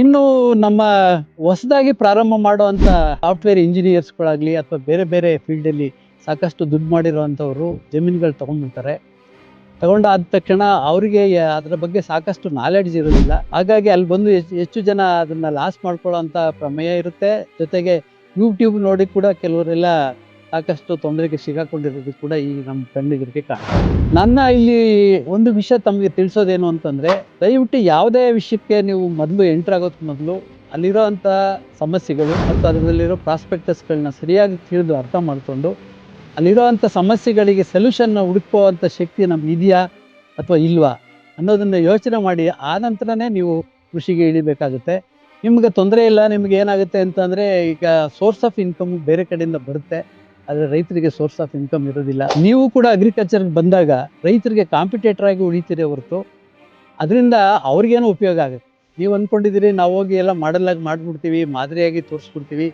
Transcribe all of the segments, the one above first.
ಇನ್ನು ನಮ್ಮ ಹೊಸದಾಗಿ ಪ್ರಾರಂಭ ಮಾಡುವಂಥ ಸಾಫ್ಟ್ವೇರ್ ಇಂಜಿನಿಯರ್ಸ್ಗಳಾಗಲಿ ಅಥವಾ ಬೇರೆ ಬೇರೆ ಫೀಲ್ಡಲ್ಲಿ ಸಾಕಷ್ಟು ದುಡ್ಡು ಮಾಡಿರೋವಂಥವ್ರು ಜಮೀನುಗಳು ತೊಗೊಂಡ್ಬಿಡ್ತಾರೆ. ತಗೊಂಡಾದ ತಕ್ಷಣ ಅವರಿಗೆ ಅದರ ಬಗ್ಗೆ ಸಾಕಷ್ಟು ನಾಲೆಡ್ಜ್ ಇರೋದಿಲ್ಲ ಹಾಗಾಗಿ ಅಲ್ಲಿ ಬಂದು ಹೆಚ್ಚು ಜನ ಅದನ್ನು ಲಾಸ್ ಮಾಡ್ಕೊಳ್ಳೋಂಥ ಪ್ರಮೇಯ ಇರುತ್ತೆ. ಜೊತೆಗೆ ಯೂಟ್ಯೂಬ್ ನೋಡಿ ಕೂಡ ಕೆಲವರೆಲ್ಲ ಸಾಕಷ್ಟು ತೊಂದರೆಗೆ ಸಿಗಾಕೊಂಡಿರೋದು ಕೂಡ ಈ ನಮ್ಮ ಕಣ್ಣಿಗೆ ಕಾಣ ನನ್ನ ಇಲ್ಲಿ ಒಂದು ವಿಷಯ ತಮಗೆ ತಿಳಿಸೋದೇನು ಅಂತಂದರೆ, ದಯವಿಟ್ಟು ಯಾವುದೇ ವಿಷಯಕ್ಕೆ ನೀವು ಮೊದಲು ಎಂಟ್ರ್ ಆಗೋದ್ ಮೊದಲು ಅಲ್ಲಿರೋ ಅಂಥ ಸಮಸ್ಯೆಗಳು ಮತ್ತು ಅದರಲ್ಲಿರೋ ಪ್ರಾಸ್ಪೆಕ್ಟಸ್ಗಳನ್ನ ಸರಿಯಾಗಿ ತಿಳಿದು ಅರ್ಥ ಮಾಡಿಕೊಂಡು ಅಲ್ಲಿರೋ ಅಂಥ ಸಮಸ್ಯೆಗಳಿಗೆ ಸೊಲ್ಯೂಷನ್ನ ಹುಡುಕುವಂಥ ಶಕ್ತಿ ನಮ್ಗೆ ಇದೆಯಾ ಅಥವಾ ಇಲ್ವಾ ಅನ್ನೋದನ್ನು ಯೋಚನೆ ಮಾಡಿ, ಆ ನಂತರನೇ ನೀವು ಕೃಷಿಗೆ ಇಳಿಬೇಕಾಗುತ್ತೆ. ನಿಮಗೆ ತೊಂದರೆ ಇಲ್ಲ, ನಿಮ್ಗೆ ಏನಾಗುತ್ತೆ ಅಂತಂದರೆ ಈಗ ಸೋರ್ಸ್ ಆಫ್ ಇನ್ಕಮ್ ಬೇರೆ ಕಡೆಯಿಂದ ಬರುತ್ತೆ. ಆದರೆ ರೈತರಿಗೆ ಸೋರ್ಸ್ ಆಫ್ ಇನ್ಕಮ್ ಇರೋದಿಲ್ಲ. ನೀವು ಕೂಡ ಅಗ್ರಿಕಲ್ಚರ್ಗೆ ಬಂದಾಗ ರೈತರಿಗೆ ಕಾಂಪಿಟೇಟರ್ ಆಗಿ ಉಳಿತೀರಿ ಹೊರತು ಅದರಿಂದ ಅವ್ರಿಗೇನು ಉಪಯೋಗ ಆಗುತ್ತೆ. ನೀವು ಅಂದ್ಕೊಂಡಿದ್ದೀರಿ ನಾವು ಹೋಗಿ ಎಲ್ಲ ಮಾಡಲಾಗಿ ಮಾಡಿಬಿಡ್ತೀವಿ, ಮಾದರಿಯಾಗಿ ತೋರಿಸ್ಬಿಡ್ತೀವಿ,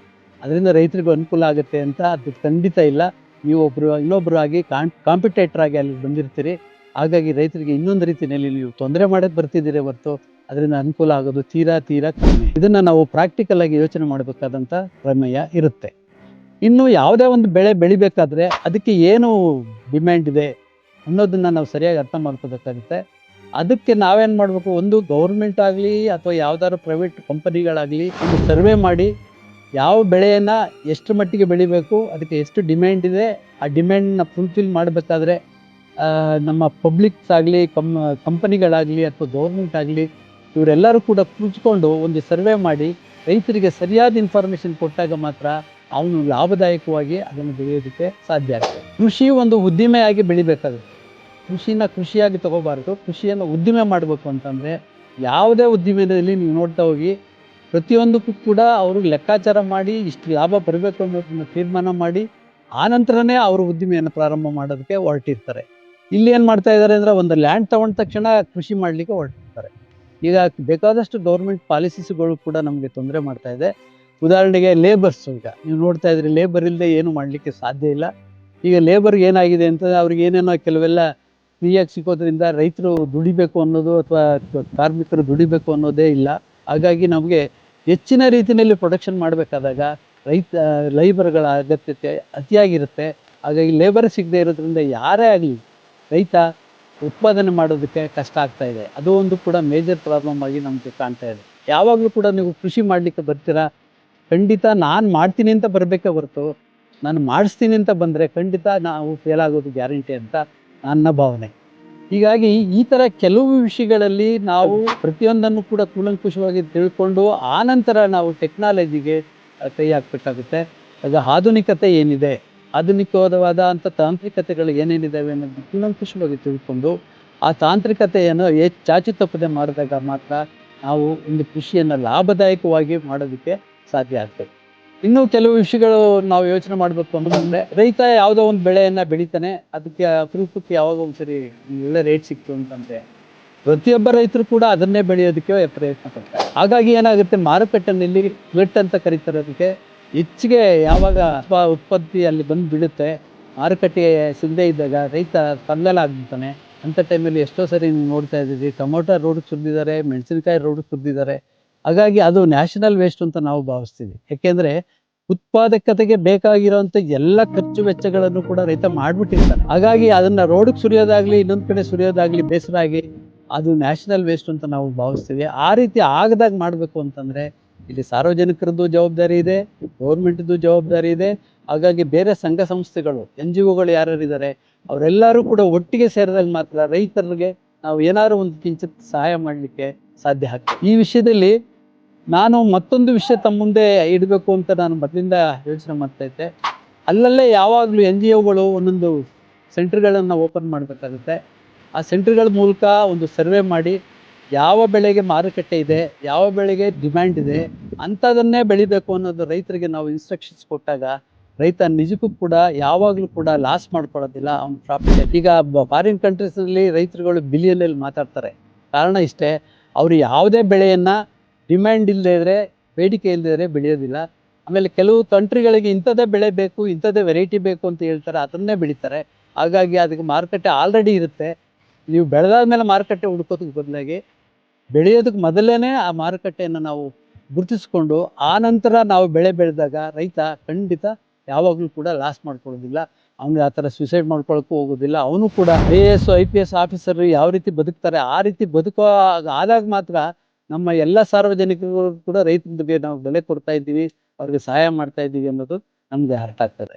ಅದರಿಂದ ರೈತರಿಗೂ ಅನುಕೂಲ ಆಗುತ್ತೆ ಅಂತ ಅದು ಖಂಡಿತ ಇಲ್ಲ. ನೀವು ಒಬ್ಬರು ಇನ್ನೊಬ್ಬರು ಆಗಿ ಕಾಂ ಕಾಂಪಿಟೇಟರ್ ಆಗಿ ಅಲ್ಲಿ ಬಂದಿರ್ತೀರಿ. ಹಾಗಾಗಿ ರೈತರಿಗೆ ಇನ್ನೊಂದು ರೀತಿಯಲ್ಲಿ ನೀವು ತೊಂದರೆ ಮಾಡೋದು ಬರ್ತಿದ್ದೀರಿ ಹೊರತು ಅದರಿಂದ ಅನುಕೂಲ ಆಗೋದು ತೀರಾ ತೀರಾ ಕಡಿಮೆ. ಇದನ್ನು ನಾವು ಪ್ರಾಕ್ಟಿಕಲ್ ಆಗಿ ಯೋಚನೆ ಮಾಡಬೇಕಾದಂಥ ಪ್ರಮೇಯ ಇರುತ್ತೆ. ಇನ್ನು ಯಾವುದೇ ಒಂದು ಬೆಳೆ ಬೆಳಿಬೇಕಾದ್ರೆ ಅದಕ್ಕೆ ಏನು ಡಿಮ್ಯಾಂಡ್ ಇದೆ ಅನ್ನೋದನ್ನು ನಾವು ಸರಿಯಾಗಿ ಅರ್ಥ ಮಾಡ್ಕೋಬೇಕಾಗುತ್ತೆ ಅದಕ್ಕೆ ನಾವೇನು ಮಾಡಬೇಕು? ಒಂದು ಗೌರ್ಮೆಂಟ್ ಆಗಲಿ ಅಥವಾ ಯಾವ್ದಾದ್ರು ಪ್ರೈವೇಟ್ ಕಂಪನಿಗಳಾಗಲಿ ಒಂದು ಸರ್ವೆ ಮಾಡಿ ಯಾವ ಬೆಳೆಯನ್ನು ಎಷ್ಟು ಮಟ್ಟಿಗೆ ಬೆಳಿಬೇಕು, ಅದಕ್ಕೆ ಎಷ್ಟು ಡಿಮ್ಯಾಂಡ್ ಇದೆ, ಆ ಡಿಮ್ಯಾಂಡ್ನ ಫುಲ್ಫಿಲ್ ಮಾಡಬೇಕಾದ್ರೆ ನಮ್ಮ ಪಬ್ಲಿಕ್ಸ್ ಆಗಲಿ ಕಮ್ ಕಂಪನಿಗಳಾಗಲಿ ಅಥವಾ ಗೌರ್ಮೆಂಟ್ ಆಗಲಿ ಇವರೆಲ್ಲರೂ ಕೂಡ ಕುಳಿತುಕೊಂಡು ಒಂದು ಸರ್ವೆ ಮಾಡಿ ರೈತರಿಗೆ ಸರಿಯಾದ ಇನ್ಫಾರ್ಮೇಷನ್ ಕೊಟ್ಟಾಗ ಮಾತ್ರ ಅವನು ಲಾಭದಾಯಕವಾಗಿ ಅದನ್ನು ಬೆಳೆಯೋದಕ್ಕೆ ಸಾಧ್ಯ ಆಗ್ತದೆ. ಕೃಷಿ ಒಂದು ಉದ್ದಿಮೆಯಾಗಿ ಬೆಳಿಬೇಕಾಗುತ್ತೆ. ಕೃಷಿನ ಕೃಷಿಯಾಗಿ ತಗೋಬಾರ್ದು. ಕೃಷಿಯನ್ನು ಉದ್ದಿಮೆ ಮಾಡಬೇಕು ಅಂತಂದರೆ ಯಾವುದೇ ಉದ್ದಿಮೆಯಲ್ಲಿ ನೀವು ನೋಡ್ತಾ ಹೋಗಿ ಪ್ರತಿಯೊಂದಕ್ಕೂ ಕೂಡ ಅವರು ಲೆಕ್ಕಾಚಾರ ಮಾಡಿ ಇಷ್ಟು ಲಾಭ ಬರಬೇಕು ಅನ್ನೋದನ್ನು ತೀರ್ಮಾನ ಮಾಡಿ ಆ ನಂತರನೇ ಅವರು ಉದ್ದಿಮೆಯನ್ನು ಪ್ರಾರಂಭ ಮಾಡೋದಕ್ಕೆ ಹೊರಟಿರ್ತಾರೆ. ಇಲ್ಲಿ ಏನು ಮಾಡ್ತಾ ಇದ್ದಾರೆ ಅಂದರೆ ಒಂದು ಲ್ಯಾಂಡ್ ತಗೊಂಡ ತಕ್ಷಣ ಕೃಷಿ ಮಾಡಲಿಕ್ಕೆ ಹೊರಟಿರ್ತಾರೆ. ಈಗ ಬೇಕಾದಷ್ಟು ಗೌರ್ಮೆಂಟ್ ಪಾಲಿಸೀಸ್ಗಳು ಕೂಡ ನಮಗೆ ತೊಂದರೆ ಮಾಡ್ತಾ ಇದೆ. ಉದಾಹರಣೆಗೆ ಲೇಬರ್ಸ್ ಈಗ. ನೀವು ನೋಡ್ತಾ ಇದ್ರಿ ಲೇಬರ್ ಇಲ್ಲದೆ ಏನು ಮಾಡಲಿಕ್ಕೆ ಸಾಧ್ಯ ಇಲ್ಲ. ಈಗ ಲೇಬರ್ಗೆ ಏನಾಗಿದೆ ಅಂತ ಅವ್ರಿಗೆ ಏನೇನೋ ಕೆಲವೆಲ್ಲ ಫ್ರೀಯಾಗಿ ಸಿಗೋದ್ರಿಂದ ರೈತರು ದುಡಿಬೇಕು ಅನ್ನೋದು ಅಥವಾ ಕಾರ್ಮಿಕರು ದುಡಿಬೇಕು ಅನ್ನೋದೇ ಇಲ್ಲ. ಹಾಗಾಗಿ ನಮಗೆ ಹೆಚ್ಚಿನ ರೀತಿಯಲ್ಲಿ ಪ್ರೊಡಕ್ಷನ್ ಮಾಡಬೇಕಾದಾಗ ರೈತ ಲೈಬರ್ಗಳ ಅಗತ್ಯತೆ ಅತಿಯಾಗಿರುತ್ತೆ. ಹಾಗಾಗಿ ಲೇಬರ್ ಸಿಗದೆ ಇರೋದ್ರಿಂದ ಯಾರೇ ಆಗಲಿ ರೈತ ಉತ್ಪಾದನೆ ಮಾಡೋದಕ್ಕೆ ಕಷ್ಟ ಆಗ್ತಾ ಇದೆ. ಅದು ಒಂದು ಕೂಡ ಮೇಜರ್ ಪ್ರಾಬ್ಲಮ್ ಆಗಿ ನಮಗೆ ಕಾಣ್ತಾ ಇದೆ. ಯಾವಾಗಲೂ ಕೂಡ ನೀವು ಕೃಷಿ ಮಾಡಲಿಕ್ಕೆ ಬರ್ತೀರಾ? ಖಂಡಿತ ನಾನು ಮಾಡ್ತೀನಿ ಅಂತ ಬರಬೇಕೇ ಹೊರತು? ನಾನು ಮಾಡಿಸ್ತೀನಿ ಅಂತ ಬಂದರೆ ಖಂಡಿತ ನಾವು ಫೇಲ್ ಆಗೋದು ಗ್ಯಾರಂಟಿ ಅಂತ ನನ್ನ ಭಾವನೆ. ಹೀಗಾಗಿ ಈ ಥರ ಕೆಲವು ವಿಷಯಗಳಲ್ಲಿ ನಾವು ಪ್ರತಿಯೊಂದನ್ನು ಕೂಡ ಕೂಲಂಕುಷವಾಗಿ ತಿಳ್ಕೊಂಡು ಆನಂತರ ನಾವು ಟೆಕ್ನಾಲಜಿಗೆ ಕೈ ಹಾಕಬೇಕಾಗುತ್ತೆ. ಆಗ ಆಧುನಿಕತೆ ಏನಿದೆ ಆಧುನಿಕವಾದ ಅಂಥ ತಾಂತ್ರಿಕತೆಗಳು ಏನೇನಿದ್ದಾವೆ ಅನ್ನೋದು ಕೂಲಂಕುಷವಾಗಿ ತಿಳ್ಕೊಂಡು ಆ ತಾಂತ್ರಿಕತೆಯನ್ನು ಹೆಚ್ಚು ಚಾಚು ತಪ್ಪದೆ ಮಾಡಿದಾಗ ಮಾತ್ರ ನಾವು ಒಂದು ಕೃಷಿಯನ್ನು ಲಾಭದಾಯಕವಾಗಿ ಮಾಡೋದಕ್ಕೆ ಸಾಧ್ಯ ಆಗ್ತದೆ. ಇನ್ನು ಕೆಲವು ವಿಷಯಗಳು ನಾವು ಯೋಚನೆ ಮಾಡಬೇಕು ಅಂತಂದ್ರೆ ರೈತ ಯಾವುದೋ ಒಂದು ಬೆಳೆಯನ್ನ ಬೆಳಿತಾನೆ, ಅದಕ್ಕೆ ಅಪರೂಪಕ್ಕೆ ಯಾವಾಗ ಒಂದ್ಸರಿ ಒಳ್ಳೆ ರೇಟ್ ಸಿಕ್ತು ಅಂತಂದ್ರೆ, ಪ್ರತಿಯೊಬ್ಬ ರೈತರು ಕೂಡ ಅದನ್ನೇ ಬೆಳೆಯೋದಕ್ಕೆ ಪ್ರಯತ್ನ ಪಡ್ತಾರೆ. ಹಾಗಾಗಿ ಏನಾಗುತ್ತೆ, ಮಾರುಕಟ್ಟೆನಲ್ಲಿ ಫ್ಲಟ್ ಅಂತ ಕರೀತಾರೆ ಅದಕ್ಕೆ ಹೆಚ್ಚಿಗೆ ಯಾವಾಗ ಉತ್ಪ- ಉತ್ಪತ್ತಿ ಅಲ್ಲಿ ಬಂದು ಬಿಡುತ್ತೆ ಮಾರುಕಟ್ಟೆಗೆ ಸಿಗದೇ ಇದ್ದಾಗ ರೈತ ಕಂಗಾಲ ಆಗ್ಬಿಡ್ತಾನೆ ಅಂತ ಟೈಮಲ್ಲಿ ಎಷ್ಟೋ ಸರಿ ನೀವು ನೋಡ್ತಾ ಇದ್ದೀವಿ, ಟೊಮೊಟೊ ರೋಡ್ ಸುರಿದಿದ್ದಾರೆ, ಮೆಣಸಿನಕಾಯಿ ರೋಡ್ ಸುರಿದಿದ್ದಾರೆ. ಹಾಗಾಗಿ ಅದು ನ್ಯಾಷನಲ್ ವೇಸ್ಟ್ ಅಂತ ನಾವು ಭಾವಿಸ್ತೀವಿ. ಯಾಕೆಂದ್ರೆ ಉತ್ಪಾದಕತೆಗೆ ಬೇಕಾಗಿರೋಂಥ ಎಲ್ಲ ಖರ್ಚು ವೆಚ್ಚಗಳನ್ನು ಕೂಡ ರೈತ ಮಾಡ್ಬಿಟ್ಟಿರ್ತಾನೆ. ಹಾಗಾಗಿ ಅದನ್ನ ರೋಡ್ಗೆ ಸುರಿಯೋದಾಗ್ಲಿ, ಇನ್ನೊಂದ್ ಕಡೆ ಸುರಿಯೋದಾಗ್ಲಿ ಬೇಸರ ಆಗಿ ಅದು ನ್ಯಾಷನಲ್ ವೇಸ್ಟ್ ಅಂತ ನಾವು ಭಾವಿಸ್ತೀವಿ. ಆ ರೀತಿ ಆಗದಾಗ ಮಾಡಬೇಕು ಅಂತಂದ್ರೆ ಇಲ್ಲಿ ಸಾರ್ವಜನಿಕರದ್ದು ಜವಾಬ್ದಾರಿ ಇದೆ, ಗೌರ್ಮೆಂಟ್ದು ಜವಾಬ್ದಾರಿ ಇದೆ. ಹಾಗಾಗಿ ಬೇರೆ ಸಂಘ ಸಂಸ್ಥೆಗಳು, ಎನ್ ಜಿ ಒಗಳು ಯಾರ್ಯಾರಿದ್ದಾರೆ, ಅವರೆಲ್ಲರೂ ಕೂಡ ಒಟ್ಟಿಗೆ ಸೇರಿದಾಗ ಮಾತ್ರ ರೈತರಿಗೆ ನಾವು ಏನಾದ್ರು ಒಂದು ಕಿಂಚಿತ್ ಸಹಾಯ ಮಾಡಲಿಕ್ಕೆ ಸಾಧ್ಯ ಆಗ್ತದೆ. ಈ ವಿಷಯದಲ್ಲಿ ನಾನು ಮತ್ತೊಂದು ವಿಷಯ ತಮ್ಮ ಮುಂದೆ ಇಡಬೇಕು ಅಂತ ನಾನು ಮೊದಲಿಂದ ಯೋಚನೆ ಮಾಡ್ತಾ ಇದ್ದೆ. ಅಲ್ಲಲ್ಲೇ ಯಾವಾಗಲೂ ಎನ್ ಜಿ ಒಗಳು ಒಂದೊಂದು ಸೆಂಟ್ರ್ಗಳನ್ನು ಓಪನ್ ಮಾಡಬೇಕಾಗುತ್ತೆ. ಆ ಸೆಂಟ್ರ್ಗಳ ಮೂಲಕ ಒಂದು ಸರ್ವೆ ಮಾಡಿ ಯಾವ ಬೆಳೆಗೆ ಮಾರುಕಟ್ಟೆ ಇದೆ, ಯಾವ ಬೆಳೆಗೆ ಡಿಮ್ಯಾಂಡ್ ಇದೆ ಅಂಥದನ್ನೇ ಬೆಳಿಬೇಕು ಅನ್ನೋದು ರೈತರಿಗೆ ನಾವು ಇನ್ಸ್ಟ್ರಕ್ಷನ್ಸ್ ಕೊಟ್ಟಾಗ ರೈತ ನಿಜಕ್ಕೂ ಕೂಡ ಯಾವಾಗಲೂ ಕೂಡ ಲಾಸ್ ಮಾಡ್ಕೊಳ್ಳೋದಿಲ್ಲ. ಅವ್ನ ಪ್ರಾಫಿಟ್ ಈಗ ಫಾರಿನ್ ಕಂಟ್ರೀಸ್ನಲ್ಲಿ ರೈತರುಗಳು ಬಿಲಿಯನಲ್ಲಿ ಮಾತಾಡ್ತಾರೆ. ಕಾರಣ ಇಷ್ಟೇ, ಅವರು ಯಾವುದೇ ಬೆಳೆಯನ್ನು ಡಿಮ್ಯಾಂಡ್ ಇಲ್ಲದೆ ಇದ್ದರೆ ಬೇಡಿಕೆ ಇಲ್ಲದೆ ಇದ್ದರೆ ಬೆಳೆಯೋದಿಲ್ಲ. ಆಮೇಲೆ ಕೆಲವು ಕಂಟ್ರಿಗಳಿಗೆ ಇಂಥದ್ದೇ ಬೆಳೆ ಬೇಕು, ಇಂಥದ್ದೇ ವೆರೈಟಿ ಬೇಕು ಅಂತ ಹೇಳ್ತಾರೆ, ಅದನ್ನೇ ಬೆಳೀತಾರೆ. ಹಾಗಾಗಿ ಅದಕ್ಕೆ ಮಾರುಕಟ್ಟೆ ಆಲ್ರೆಡಿ ಇರುತ್ತೆ. ನೀವು ಬೆಳೆದಾದ್ಮೇಲೆ ಮಾರುಕಟ್ಟೆ ಹುಡ್ಕೋದಕ್ಕೆ ಬದಲಾಗಿ ಬೆಳೆಯೋದಕ್ಕೆ ಮೊದಲೇ ಆ ಮಾರುಕಟ್ಟೆಯನ್ನು ನಾವು ಗುರುತಿಸ್ಕೊಂಡು, ಆ ನಂತರ ನಾವು ಬೆಳೆ ಬೆಳೆದಾಗ ರೈತ ಖಂಡಿತ ಯಾವಾಗಲೂ ಕೂಡ ಲಾಸ್ ಮಾಡ್ಕೊಳ್ಳೋದಿಲ್ಲ. ಅವನಿಗೆ ಆ ಥರ ಸುಸೈಡ್ ಮಾಡ್ಕೊಳಕ್ಕೂ ಹೋಗೋದಿಲ್ಲ. ಅವನು ಕೂಡ I A S I P S officer ಯಾವ ರೀತಿ ಬದುಕ್ತಾರೆ, ಆ ರೀತಿ ಬದುಕೋ ಆದಾಗ ಮಾತ್ರ ನಮ್ಮ ಎಲ್ಲ ಸಾರ್ವಜನಿಕರು ಕೂಡ ರೈತರಿಗೆ ನಾವು ಬೆಲೆ ಕೊಡ್ತಾ ಇದ್ದೀವಿ, ಅವ್ರಿಗೆ ಸಹಾಯ ಮಾಡ್ತಾ ಇದ್ದೀವಿ ಅನ್ನೋದು ನಮಗೆ ಅರ್ಥ ಆಗ್ತದೆ.